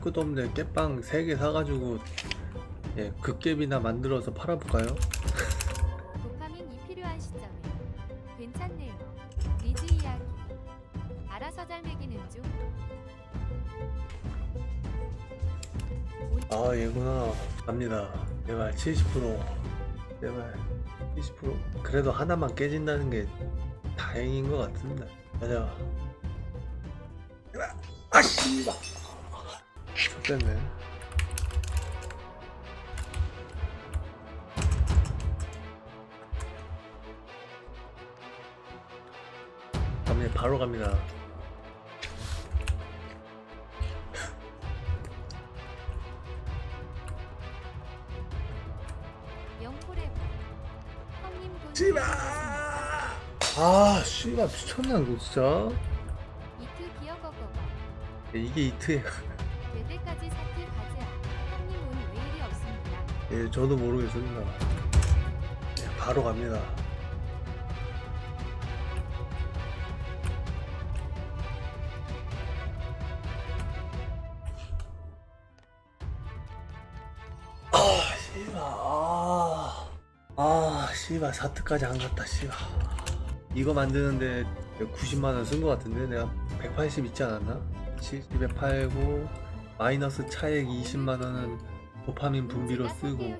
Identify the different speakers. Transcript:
Speaker 1: 것도 없는데 깨빵 3개 사가지고 예 극갭이나 만들어서 팔아볼까요?
Speaker 2: 도파민이 필요한 시점에 괜찮네요. 리즈 이야기. 알아서 잘 먹이는 중.
Speaker 1: 아 얘구나 갑니다 제발 70% 제발 70% 그래도 하나만 깨진다는 게 다행인 것 같습니다 가자 아씨 좋겠네. 갑니다 바로 갑니다. 씨발 아 씨발 미쳤나 이거 진짜.
Speaker 2: 이트 기어거거거.
Speaker 1: 이게 이트예요
Speaker 2: 될 때까지 사트 가자. 형님 운왜 이리 없습니다.
Speaker 1: 예, 저도 모르겠습니다. 예, 바로 갑니다. 아, 씨발. 아, 아, 씨발. 사트까지 안 갔다, 씨발. 이거 만드는데 90만원 쓴 것 같은데 내가 180 있지 않았나? 70에 팔고 마이너스 차액 20만원은 도파민 분비로 쓰고